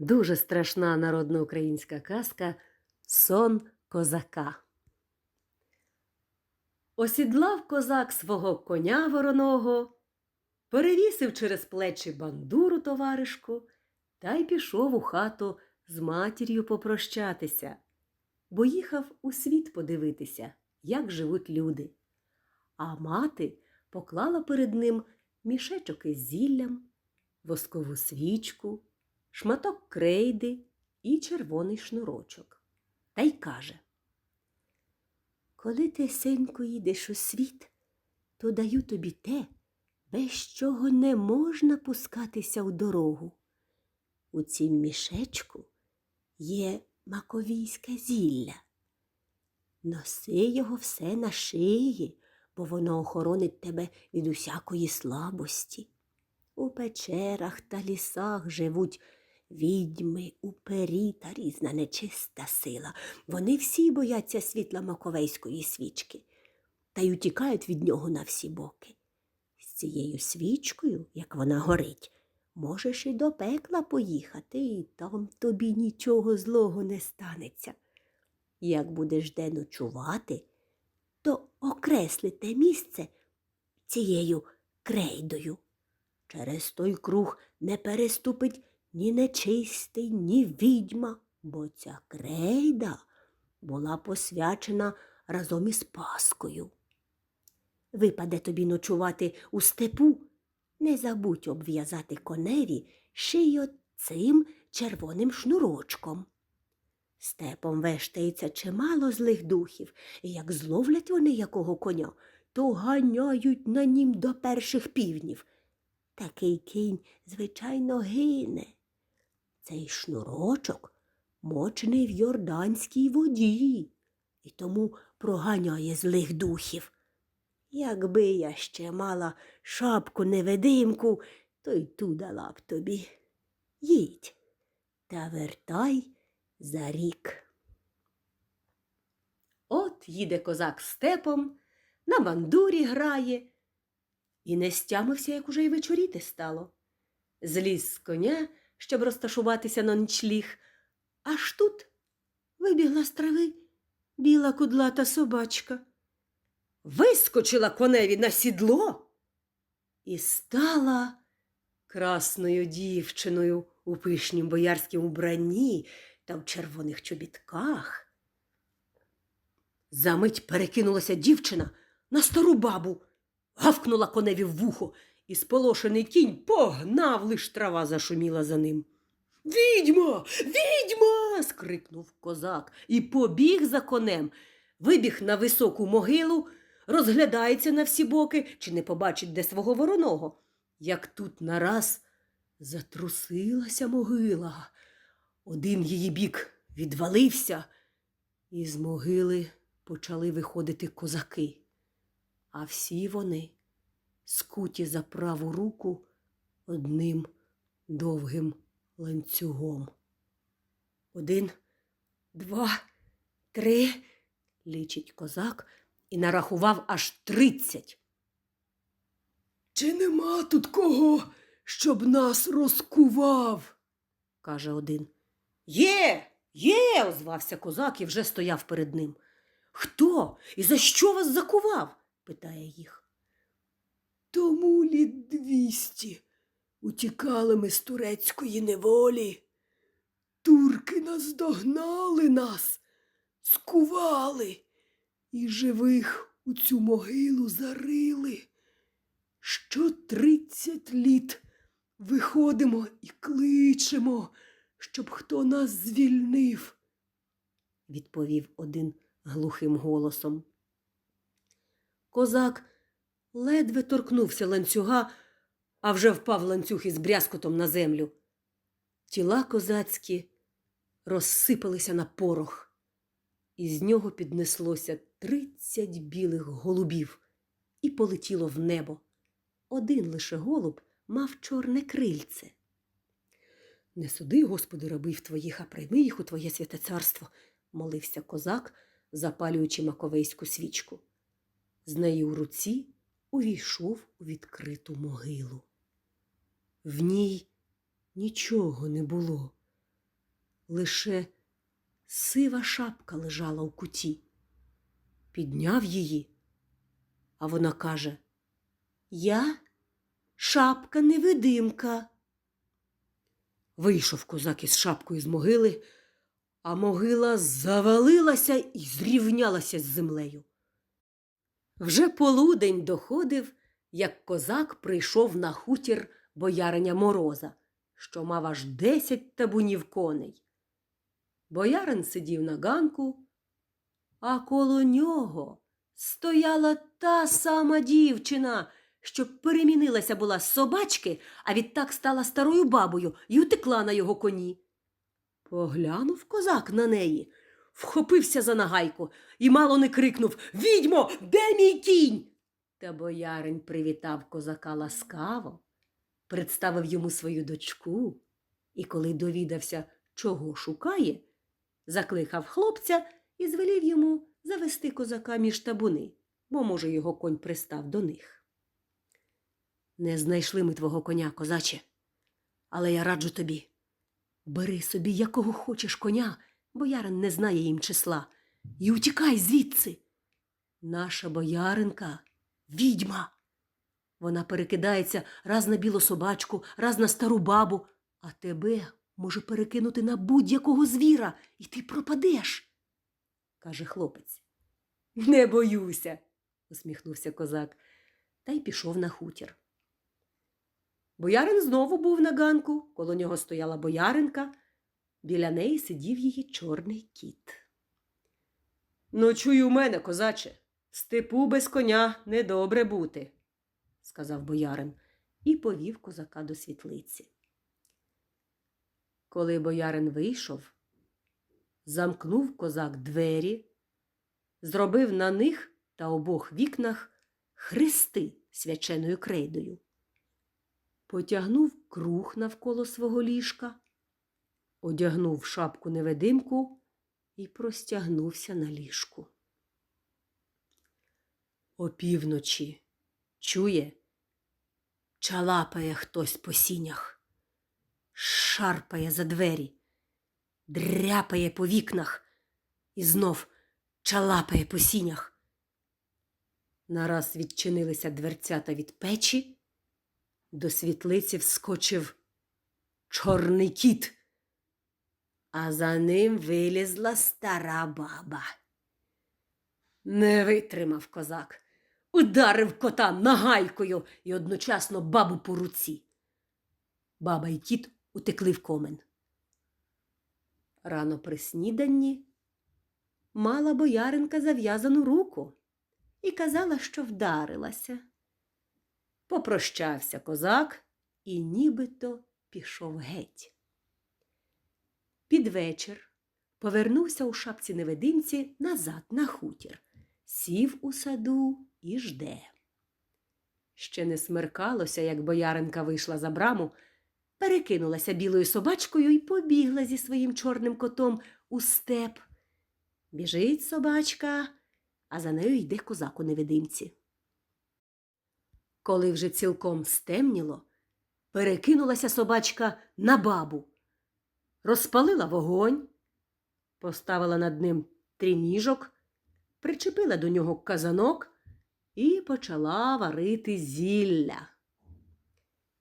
Дуже страшна народна українська казка Сон козака. Осідлав козак свого коня вороного, перевісив через плечі бандуру товаришку та й пішов у хату з матір'ю попрощатися, бо їхав у світ подивитися, як живуть люди. А мати поклала перед ним мішечок із зіллям, воскову свічку, шматок крейди і червоний шнурочок. Та й каже Коли ти, синку, їдеш у світ, то даю тобі те, без чого не можна пускатися в дорогу. У цім мішечку є маковійське зілля. Носи його все на шиї, бо воно охоронить тебе від усякої слабості. У печерах та лісах живуть відьми, упері та різна нечиста сила. Вони всі бояться світла маковейської свічки та й утікають від нього на всі боки. З цією свічкою, як вона горить, можеш і до пекла поїхати, і там тобі нічого злого не станеться. Як будеш де ночувати, то окресли те місце цією крейдою. Через той круг не переступить ні нечистий, ні відьма, бо ця крейда була посвячена разом із Паскою. Випаде тобі ночувати у степу, не забудь обв'язати коневі шию цим червоним шнурочком. Степом вештається чимало злих духів, і як зловлять вони якого коня, то ганяють на нім до перших півнів. Такий кінь, звичайно, гине. Цей шнурочок мочений в йорданській воді і тому проганяє злих духів. Якби я ще мала шапку невидимку, то й ту дала б тобі. Їдь та вертай за рік. От їде козак степом, на бандурі грає, і не стямився, як уже й вечоріти стало. Зліз з коня, щоб розташуватися на ночліг, аж тут вибігла з трави біла кудлата собачка. Вискочила коневі на сідло і стала красною дівчиною у пишнім боярськім убранні та в червоних чобітках. Замить перекинулася дівчина на стару бабу, гавкнула коневі в вухо, і сполошений кінь погнав, лиш трава зашуміла за ним. Відьма, відьма. скрикнув козак і побіг за конем, вибіг на високу могилу, розглядається на всі боки, чи не побачить де свого вороного. Як тут нараз затрусилася могила. Один її бік відвалився, і з могили почали виходити козаки. А всі вони скуті за праву руку одним довгим ланцюгом. Один, два, три, лічить козак і нарахував аж тридцять. Чи нема тут кого, щоб нас розкував? каже один. Є, є, озвався козак і вже стояв перед ним. Хто і за що вас закував? питає їх. Тому літ двісті утікали ми з турецької неволі. Турки наздогнали нас, скували і живих у цю могилу зарили. Що тридцять літ виходимо і кличемо, щоб хто нас звільнив, відповів один глухим голосом. Козак ледве торкнувся ланцюга, а вже впав ланцюг із брязкотом на землю. Тіла козацькі розсипалися на порох, і з нього піднеслося тридцять білих голубів і полетіло в небо. Один лише голуб мав чорне крильце. Не суди, Господи, рабів твоїх, а прийми їх у Твоє святе царство, молився козак, запалюючи маковейську свічку. З нею у руці увійшов у відкриту могилу. В ній нічого не було, лише сива шапка лежала у куті. Підняв її, а вона каже Я шапка невидимка. Вийшов козак із шапкою з могили, а могила завалилася і зрівнялася з землею. Вже полудень доходив, як козак прийшов на хутір бояриня Мороза, що мав аж десять табунів коней. Боярин сидів на ганку, а коло нього стояла та сама дівчина, що перемінилася була з собачки, а відтак стала старою бабою і утекла на його коні. Поглянув козак на неї, вхопився за нагайку і мало не крикнув Відьмо, де мій кінь? Та боярин привітав козака ласкаво, представив йому свою дочку, і коли довідався, чого шукає, закликав хлопця і звелів йому завести козака між табуни, бо, може, його конь пристав до них. Не знайшли ми твого коня, козаче, але я раджу тобі. Бери собі якого хочеш коня, боярин не знає їм числа, і утікай звідси. Наша бояринка відьма. Вона перекидається раз на білу собачку, раз на стару бабу, а тебе може перекинути на будь-якого звіра, і ти пропадеш, каже хлопець. Не боюся, усміхнувся козак, та й пішов на хутір. Боярин знову був на ганку, коло нього стояла бояринка, біля неї сидів її чорний кіт. Ночуй у мене, козаче, степу без коня недобре бути, сказав боярин і повів козака до світлиці. Коли боярин вийшов, замкнув козак двері, зробив на них та обох вікнах хрести свяченою крейдою потягнув круг навколо свого ліжка, одягнув шапку невидимку і простягнувся на ліжку. Опівночі чує, чалапає хтось по сінях, шарпає за двері, дряпає по вікнах і знов чалапає по сінях. Нараз відчинилися дверцята від печі. До світлиці вскочив чорний кіт, а за ним вилізла стара баба. Не витримав козак, ударив кота нагайкою і одночасно бабу по руці. Баба і кіт утекли в комен. Рано при сніданні мала бояринка зав'язану руку і казала, що вдарилася. Попрощався козак і нібито пішов геть. Під вечір повернувся у шапці невидимці назад на хутір, сів у саду і жде. Ще не смеркалося, як бояринка вийшла за браму, перекинулася білою собачкою і побігла зі своїм чорним котом у степ. Біжить собачка, а за нею йде козак у невидимці. Коли вже цілком стемніло, перекинулася собачка на бабу, розпалила вогонь, поставила над ним трініжок, причепила до нього казанок і почала варити зілля.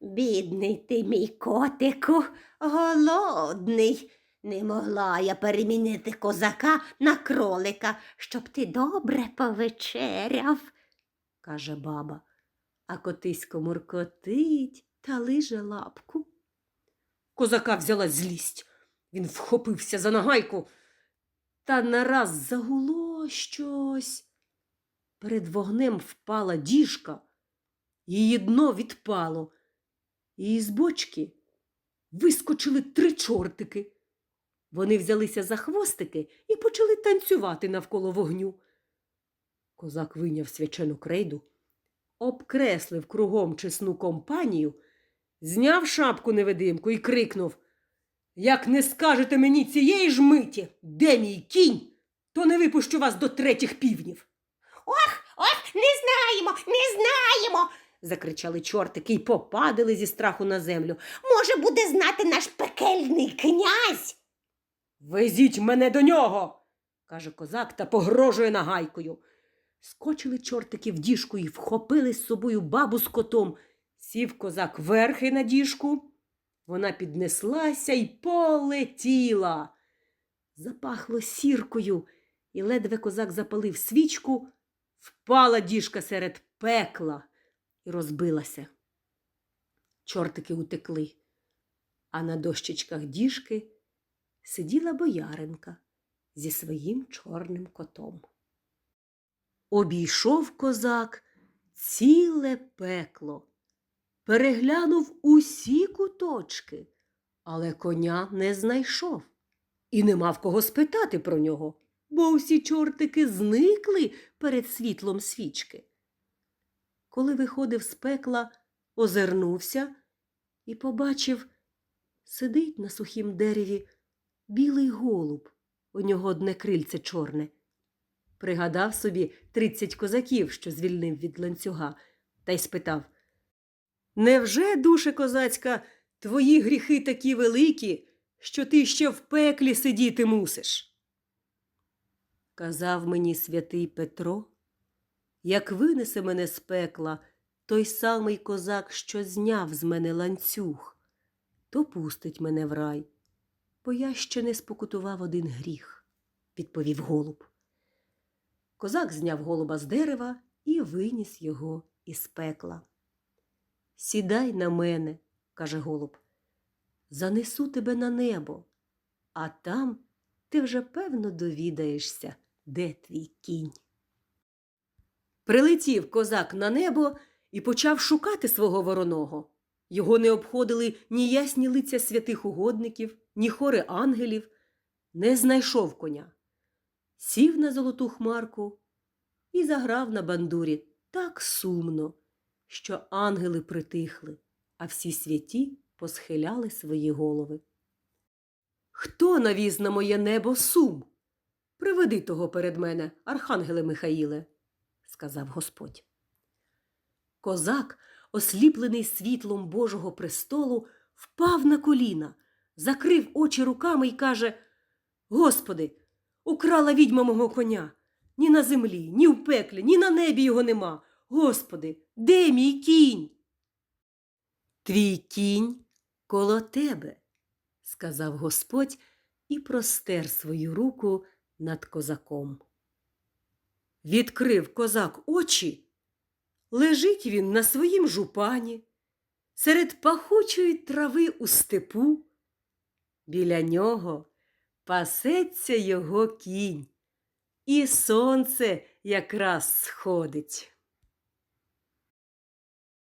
Бідний ти, мій котику, голодний. Не могла я перемінити козака на кролика, щоб ти добре повечеряв, каже баба а котисько муркотить та лиже лапку. Козака взяла злість. Він вхопився за нагайку, та нараз загуло щось. Перед вогнем впала діжка, її дно відпало, і із бочки вискочили три чортики. Вони взялися за хвостики і почали танцювати навколо вогню. Козак вийняв свячену крейду обкреслив кругом чесну компанію, зняв шапку невидимку і крикнув Як не скажете мені цієї ж миті, де мій кінь, то не випущу вас до третіх півнів. Ох, ох, не знаємо, не знаємо. закричали чортики й попадали зі страху на землю. Може, буде знати наш пекельний князь. Везіть мене до нього, каже козак та погрожує нагайкою. Скочили чортики в діжку і вхопили з собою бабу з котом. Сів козак верхи на діжку. Вона піднеслася й полетіла. Запахло сіркою, і ледве козак запалив свічку, впала діжка серед пекла і розбилася. Чортики утекли, а на дощечках діжки сиділа бояринка зі своїм чорним котом. Обійшов козак ціле пекло, переглянув усі куточки, але коня не знайшов і не мав кого спитати про нього, бо усі чортики зникли перед світлом свічки. Коли виходив з пекла, озирнувся і побачив, сидить на сухім дереві білий голуб, у нього одне крильце чорне. Пригадав собі тридцять козаків, що звільнив від ланцюга, та й спитав Невже, душе козацька, твої гріхи такі великі, що ти ще в пеклі сидіти мусиш? Казав мені святий Петро, як винесе мене з пекла той самий козак, що зняв з мене ланцюг, то пустить мене в рай, бо я ще не спокутував один гріх, відповів голуб. Козак зняв голуба з дерева і виніс його із пекла. Сідай на мене, каже голуб, занесу тебе на небо, а там ти вже певно довідаєшся, де твій кінь. Прилетів козак на небо і почав шукати свого вороного. Його не обходили ні ясні лиця святих угодників, ні хори ангелів, не знайшов коня. Сів на золоту хмарку і заграв на бандурі так сумно, що ангели притихли, а всі святі посхиляли свої голови. Хто навіз на моє небо сум? Приведи того перед мене, архангеле Михаїле, сказав Господь. Козак, осліплений світлом Божого престолу, впав на коліна, закрив очі руками і каже Господи, украла відьма мого коня. Ні на землі, ні в пеклі, ні на небі його нема. Господи, де мій кінь? Твій кінь коло тебе, сказав Господь і простер свою руку над козаком. Відкрив козак очі. Лежить він на своїм жупані, серед пахучої трави у степу. Біля нього пасеться його кінь, і сонце якраз сходить.